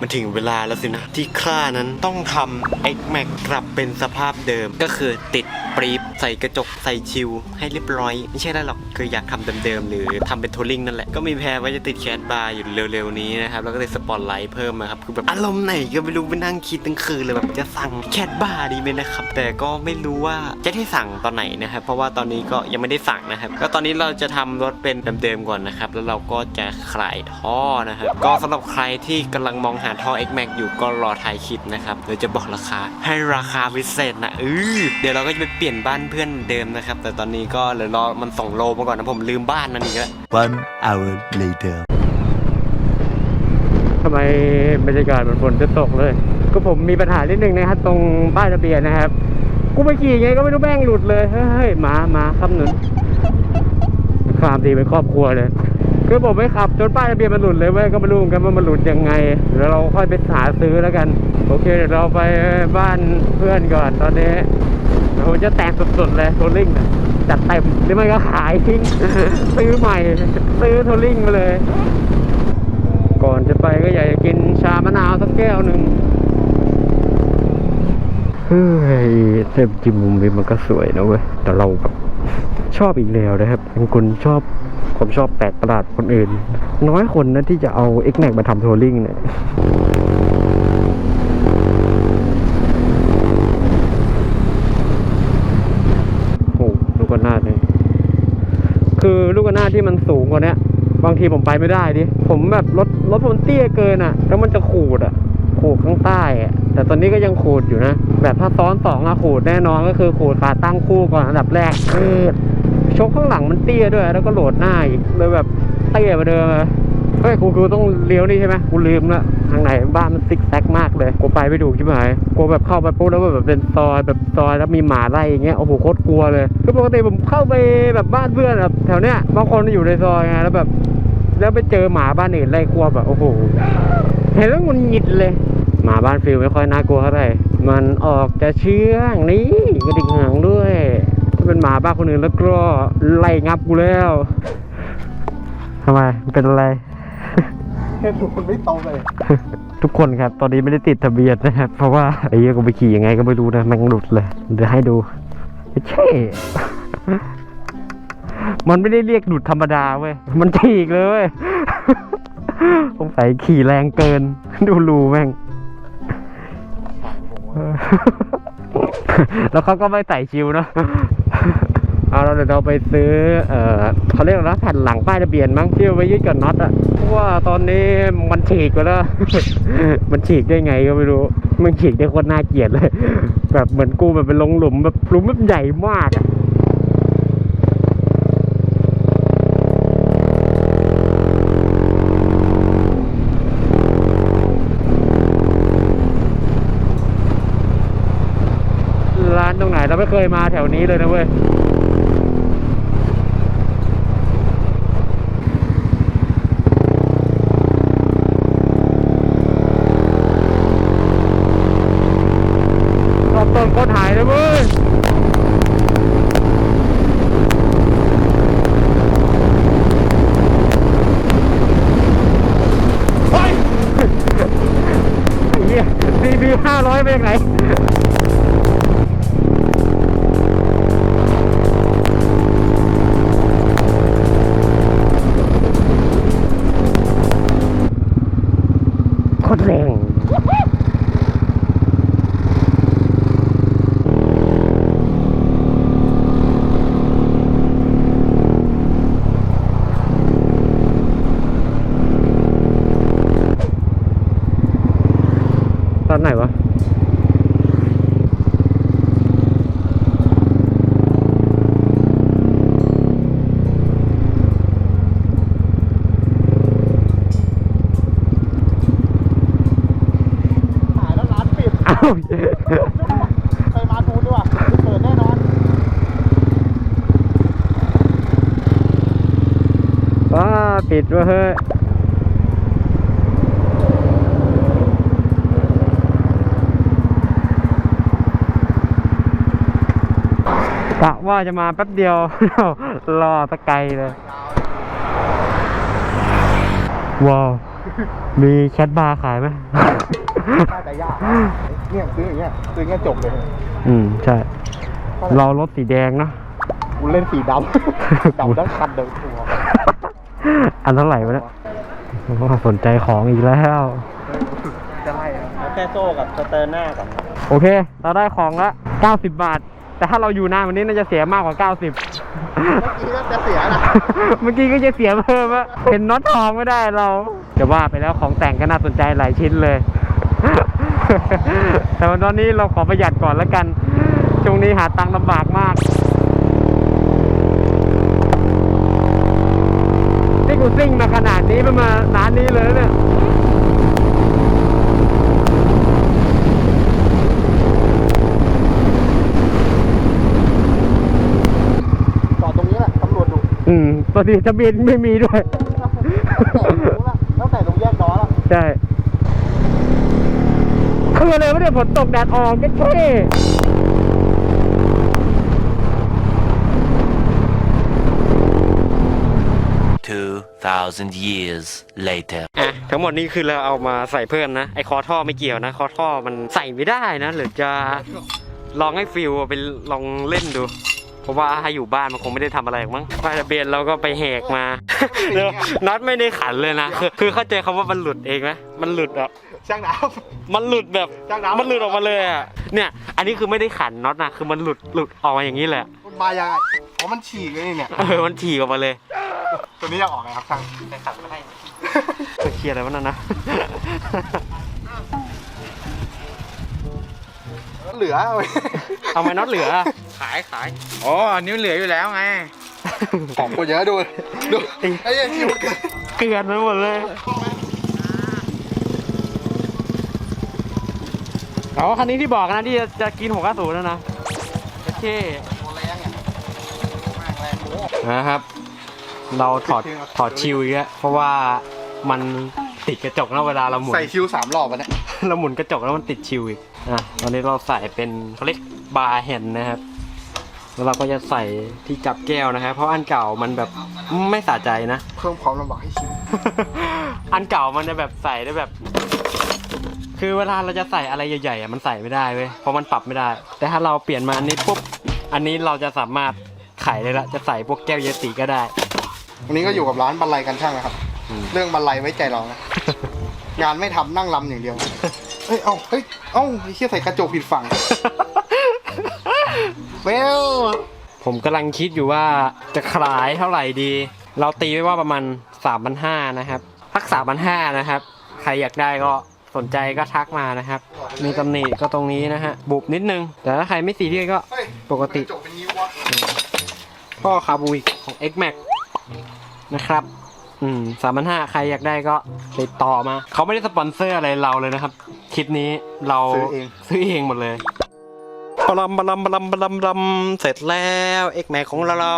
มันถึงเวลาแล้วสินะ ที่ข้านั้นต้องทำ X Max กกลับเป็นสภาพเดิมก็คือติดปรีบใส่กระจกใส่ชิว ให้เรียบร้อย ไม่ใช่ได้หรอกคืออยากทำเดิมๆหรือทำเป็นทัวริงนั่นแหละ ก็มีแพลนว่าจะติดแคสบาร์อยู่เร็วๆนี้นะครับแล้วก็ติดสปอตไลท์เพิ่มนะครับคือแบบอารมณ์ไหนก็ไม่รู้ไปนั่งคิดทั้งคืนเลยแบบจะสั่งแคสบาร์ดีไหมนะครับแต่ก็ไม่รู้ว่าจะให้สั่งตอนไหนนะครับเพราะว่าตอนนี้ก็ยังไม่ได้สั่งนะครับก็ตอนนี้เราจะทำรถเป็นเดิมๆก่อนนะครับแล้วเราก็จะขายท่อนะครับก็สำหรับใครที่กำลังมองหาท่อ X Max อยู่ก็รอถ่ายคลิปนะครับเดี๋ยวจะบอกราคาให้ราคาพิเศษนะเออเดี๋ยวเราก็จะไปเปลี่ยนบ้านเพื่อนเหมือนเดิมนะครับ แต่ตอนนี้ก็เดี๋ยวรอมันส่งโลมาก่อนนะผมลืมบ้านนั่นอีกแล้ว One hour later. ทำไมบรรยากาศมันฝนจะตกเลย ก็ผมมีปัญหานิดนึงนะครับตรงป้ายทะเบียนนะครับ กูไปขี่ไงก็ไม่รู้แม่งหลุดเลย เฮ้ยหมาหมาคำหนุนความดีเป็นครอบครัวเลย คือผมไม่ขับจนป้ายทะเบียนมันหลุดเลยเว้ยก็ไม่รู้เหมือนกันว่ามันหลุดยังไงเดี๋ยวเราค่อยไปหาซื้อแล้วกัน โอเคเดี๋ยวเราไปบ้านเพื่อนก่อนตอนนี้ผมจะแต่งสุดๆเลยโทรลิงจัดเต็มหรือไม่ก็ขายทิ้งซื้อใหม่ ซื้อโทรลิงมาเลย ก่อนจะไปก็อยากจะกินชามะนาวสักแก้วหนึ่งเฮ้ยเต็มจิมมุมนี้มันก็สวยนะเว้ยแต่เราแบบ ชอบอีกแนวนะครับเป็นคนชอบผมชอบแปลกประหลาดคนอื่น น้อยคนนะที่จะเอา X Max มาทำโทรลิงเนี่ยโอ้โหลูกกระนาดเนี่ยคือลูกกระนาดที่มันสูงกว่านี้บางทีผมไปไม่ได้ดิ ผมแบบรถรถผมเตี้ยเกินอะ แล้วมันจะขูดอะดข้างใต้อะ แต่ตอนนี้ก็ยังขูดอยู่นะ แบบถ้าซ้อนสองอะขูดแน่นอนก็คือขูดขาตั้งคู่ก่อนอันดับแรกเออชกข้างหลังมันเตี้ยด้วย แล้วก็โหลดหน้าอีกเลยแบบเตี้ยไปเดิมอะเฮ้ยกูกูต้องเลี้ยวนี่ใช่ไหมกูลืมละทางไหนบ้านมันซิกแซกมากเลยกูไปไม่ถูกใช่ไหมกูแบบเข้าไปปุ๊บแล้วแบบเป็นซอยแบบซอยแล้วมีหมาไล่อย่างเงี้ยโอ้โหโคตรกลัวเลยคือปกติผมเข้าไปแบบบ้านเพื่อนแบบแถวเนี้ยบางคนอยู่ในซอยไงแล้วแบบ แล้วไปเจอหมาบ้านอื่นไล่กลัวแบบโอ้โหเห็นแล้วมันหงิดเลย หมาบ้านฟิลไม่ค่อยน่ากลัวเท่าไหร่ มันออกจะเชื่องนี่กระดิกหางด้วยถ้าเป็นหมาบ้านคนอื่นแล้วก็ไล่งับกูแล้วทำไมมันเป็นอะไร เห็นมันไม่ตรงเลย ทุกคนครับ ตอนนี้ไม่ได้ติดทะเบียนนะครับ เพราะว่าไอ้เหี้ยกูไปขี่ยังไงก็ไม่รู้นะแมันหลุดเลย เดี๋ยวให้ดูเช่ มันไม่ได้เรียกหลุดธรรมดาเว้ย มันฉีกเลยเว้ย สงสัยขี่แรงเกิน ดูรูแม่ง แล้วเขาก็ไม่ใส่ชิวเนาะเอาเราเดี๋ยวเราไปซื้อ เออเขาเรียกอะไรนะแผ่นหลังป้ายทะเบียนมั้งที่ไว้ยึดกับน็อตอะเพราะว่าตอนนี้มันฉีกไปแล้ว มันฉีกได้ไงก็ไม่รู้ มันฉีกได้โคตรน่าเกลียดเลย แบบเหมือนกูแบบเป็นลงหลุมแบบหลุมแบบใหญ่มากอะร้านตรง ไม่เคยมาแถวนี้เลยนะเว้ย ตอนไหนวะหายแล้วร้านปิดเอ้าไปมาดูดีกว่าเปิดแน่นอนว้าปิดวะเฮ้ย กะว่าจะมาแป๊บเดียว รอตะไกลเลย ว้าว มีแคทบาร์ขายไหมน่าจะยากเนี่ยซื้ออย่างเงี้ยซื้ออย่างเงี้ยจบเลยอืม ใช่ เรารถสีแดงเนอะกูเล่นสีดำ ดำทั้งคันเดินทัวร์อันเท่าไหร่วะเนี่ยโอ้สนใจของอีกแล้ว จะไล่อะแค่โซ่กับสเตอร์หน้าก่อน โอเค เราได้ของละ 90 บาท แต่ถ้าเราอยู่นานวันนี้น่าจะเสียมากกว่า 90 เมื่อกี้ก็จะเสียนะเมื่อกี้ก็จะเสียเพิ่มอะเห็นน็อตทองไม่ได้เราจะว่าไปแล้วของแต่งก็น่าสนใจหลายชิ้นเลย แต่วันตอนนี้เราขอประหยัดก่อนแล้วกัน ช่วงนี้หาตังค์ลำบากมาก นี่กูซิ่งมาขนาดนี้ไม่มาร้านนี้เลยเนี่ย จอดตรงนี้แหละตำรวจดู อืมปกติทะเบียนไม่มีด้วย ตั้งแต่ตรงแยกล้อแล้วใช่คืออะไรวะเนี่ยฝนตกแดดออกก็เท่2,000 years later. อะทั้งหมดนี้คือเราเอามาใส่เพิ่มนะ ไอคอท่อไม่เกี่ยวนะ คอท่อมันใส่ไม่ได้นะ หรือจะลองให้ฟิลไปลองเล่นดู เพราะว่าถ้าอยู่บ้านมันคงไม่ได้ทำอะไรหรอกมั้งป้ายทะเบียนเราก็ไปแหกมาแล้วน็อตไม่ได้ขันเลยนะคือคือเข้าใจคำว่ามันหลุดเองไหมมันหลุดอะช่างน้มันหลุดแบบจ้างน้ำมันหลุดออกมาเลยอะเนี่ย อันนี้คือไม่ได้ขันน็อตนะคือมันหลุดหลุดออกมาอย่างนี้แหละำมันมายังไงอ๋อมันฉีกเลยนี่เนี่ยเออมันถีออกมาเลย ตัวนี้อยากออกไงครับช่างไปขันมาให้เคลียร์อะไรวะนั่นนะเหลือเอาไว้เอาไม้น็อตเหลือ ขายขายอ๋ออันนี้มันเหลืออยู่แล้วไง ของกูเยอะดูดูไอ้เหี้ยังคิวเกินเกลือนไปหมดเลยอ๋อคันนี้ที่บอกนะที่จะจะกินหกศูนย์แล้วนะโอเคตัวแรงอะแม่งแรงโอ้นะครับ เราถอดถอดชิวอีกแล้วเพราะว่ามันติดกระจกนะเวลาเราหมุน ใส่คิวสามรอบวะเนี่ย เราหมุนกระจกแล้วมันติดชิวอีกอะตอนนี้เราใส่เป็นเขาเรียกบาร์แฮนด์นะครับ แล้วเราก็จะใส่ที่จับแก้วนะครับเพราะอันเก่ามันแบบไม่สะใจนะ เพิ่มความลำบากให้คิวอันเก่ามันจะแบบใส่ได้แบบ คือเวลาเราจะใส่อะไรใหญ่ๆอะมันใส่ไม่ได้เว้ยเพราะมันปรับไม่ได้ แต่ถ้าเราเปลี่ยนมาอันนี้ปุ๊บอันนี้เราจะสามารถไขได้ละจะใส่พวกแก้วเยติก็ได้ วันนี้ก็อยู่กับร้านบรรลัยกันช่างนะครับ อืม เรื่องบรรลัยไว้ใจเรานะ งานไม่ทำนั่งลำอย่างเดียว เอ้ย เอ้า เฮ้ย เอ้าไอ้เชี่ยใส่กระจกผิดฝั่ง เฟลผมกำลังคิดอยู่ว่าจะขายเท่าไหร่ดี เราตีไว้ว่าประมาณสามพันห้านะครับทักสามพันห้านะครับ ใครอยากได้ก็สนใจก็ทักมานะครับ มีตำหนิก็ตรงนี้นะฮะ บุบนิดนึง แต่ถ้าใครไม่ซีเรียสก็เฮ้ยปกติระจกเป็นนิ้ววะพ่อคาบูยของ X Max นะครับ อืมสามพันห้าใครอยากได้ก็ติดต่อมา เขาไม่ได้สปอนเซอร์อะไรเราเลยนะครับ คลิปนี้เราซื้อเองซื้อเองหมดเลย บลัมบลัมบลัมบลัมบลัมเสร็จแล้ว X Max ของเรา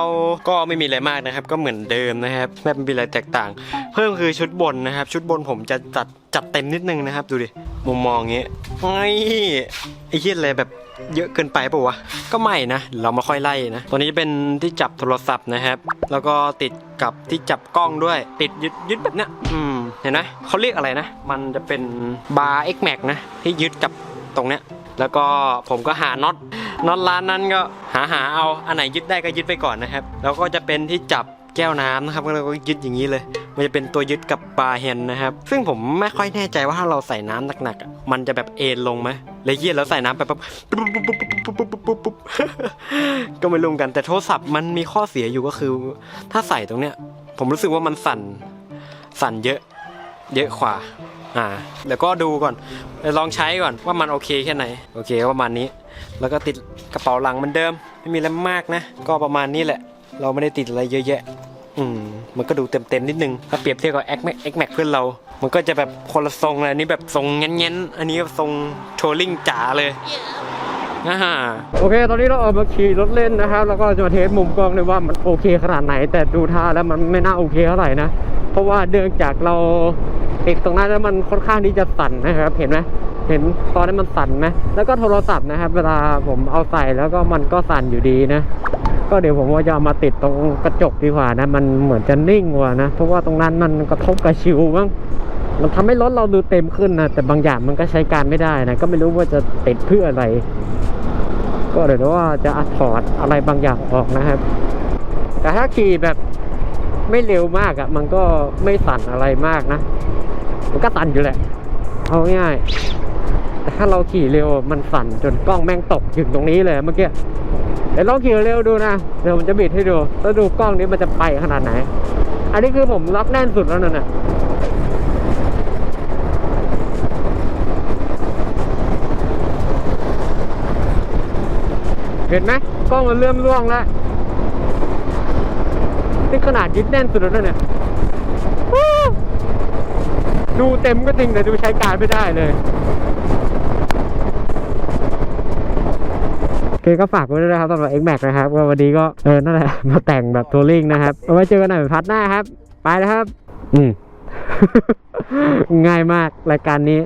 ก็ไม่มีอะไรมากนะครับ ก็เหมือนเดิมนะครับไม่เป็นอะไรแตกต่าง เพิ่มคือชุดบนนะครับ ชุดบนผมจะจัดจัดเต็มนิดนึงนะครับ ดูดิมุมมองอย่างงี้ยไอ้ไอ้เหี้ยอะไรแบบเยอะเกินไปปล่าวะ ก็ไม่นะ เรามาค่อยไล่นะ ตัวนี้จะเป็นที่จับโทรศัพท์นะครับ แล้วก็ติดกับที่จับกล้องด้วย ติดยึดยึดแบบเนี้ย อืม เห็นไหมเขาเรียกอะไรนะ มันจะเป็นบาร์ X Max นะ ที่ยึดกับตรงเนี้ย แล้วก็ผมก็หาน็อตน็อตร้านนั้นก็หาหาเอาอันไหนยึดได้ก็ยึดไปก่อนนะครับ แล้วก็จะเป็นที่จับแก้วน้ำนะครับแล้วก็ยึดอย่างนี้เลย มันจะเป็นตัวยึดกับบาร์แฮนนะครับ ซึ่งผมไม่ค่อยแน่ใจว่าถ้าเราใส่น้ำหนักๆมันจะแบบเอ็นลงไหมเลยเยียแล้วใส่น้ำไปปั๊บปุ๊บก็ไม่รู้กันแต่โทรศัพท์มันมีข้อเสียอยู่ก็คือ ถ้าใส่ตรงเนี้ย ผมรู้สึกว่ามันสั่นสั่นเยอะ เยอะกว่า อ่าเดี๋ยวก็ดูก่อนลองใช้ก่อนว่ามันโอเคแค่ไหน โอเคประมาณนี้ แล้วก็ติดกระเป๋าหลังเหมือนเดิม ไม่มีอะไรมากนะ ก็ประมาณนี้แหละ เราไม่ได้ติดอะไรเยอะแยะ อืม มันก็ดูเต็มเต็มๆนิดนึง ถ้าเปรียบเทียบกับ X Max X Max เพื่อนเรา มันก็จะแบบคนละทรงเลยอันนี้แบบทรงเงี้ยนๆอันนี้แบบทรงโทลิ่งจ๋าเลยโอเค ตอนนี้เราออกมาขี่รถเล่นนะครับ แล้วก็จะมาเทสมุมกล้องเลยว่ามันโอเคขนาดไหน แต่ดูท่าแล้วมันไม่น่าโอเคเท่าไหร่นะ เพราะว่าเนื่องจากเรา ติดตรงนั้นแล้วมันค่อนข้างที่จะสั่นนะครับ เห็นไหมเห็นตอนนี้มันสั่นไหมแล้วก็โทรศัพท์นะครับ เวลาผมเอาใส่แล้วก็มันก็สั่นอยู่ดีนะ ก็เดี๋ยวผมว่าจะามาติดตรงกระจกดีกว่านะ มันเหมือนจะนิ่งกว่านะ เพราะว่าตรงนั้นมันกระทบกับชิวมั้งมันทำให้รถเราดูเต็มขึ้นนะ แต่บางอย่างมันก็ใช้การไม่ได้นะ ก็ไม่รู้ว่าจะติดเพื่ออะไร ก็เดี๋ยวว่าจะอถอดอะไรบางอย่างออกนะครับ แต่ถ้าขี่แบบไม่เร็วมากอะ่ะ มันก็ไม่สั่นอะไรมากนะ มันก็สั่นอยู่แหละ เอาง่ายแต่ถ้าเราขี่เร็วมันสั่นจนกล้องแม่งตกอยู่ตรงนี้เลยเมื่อกี้เดี๋ยวลองขี่เร็วดูนะ เดี๋ยวผมจะบิดให้ดูแล้วดูกล้องนี้มันจะไปขนาดไหน อันนี้คือผมล็อกแน่นสุดแล้วนั่นน่ะเห็นไหมกล้องมันเริ่มร่วงแล้วนี่ขนาดยึดแน่นสุดแล้วนะเนี่ย ดูเต็มก็จริงแต่ดูใช้การไม่ได้เลย โอเคก็ฝากไว้ด้วยนะครับสำหรับ X Max นะครับก็วันนี้ก็เออนั่นแหละมาแต่งแบบทัวริงนะครับเอาไว้เจอกันใหม่พัดหน้าครับ ไปแล้วครับ อืม ง่ายมากรายการนี้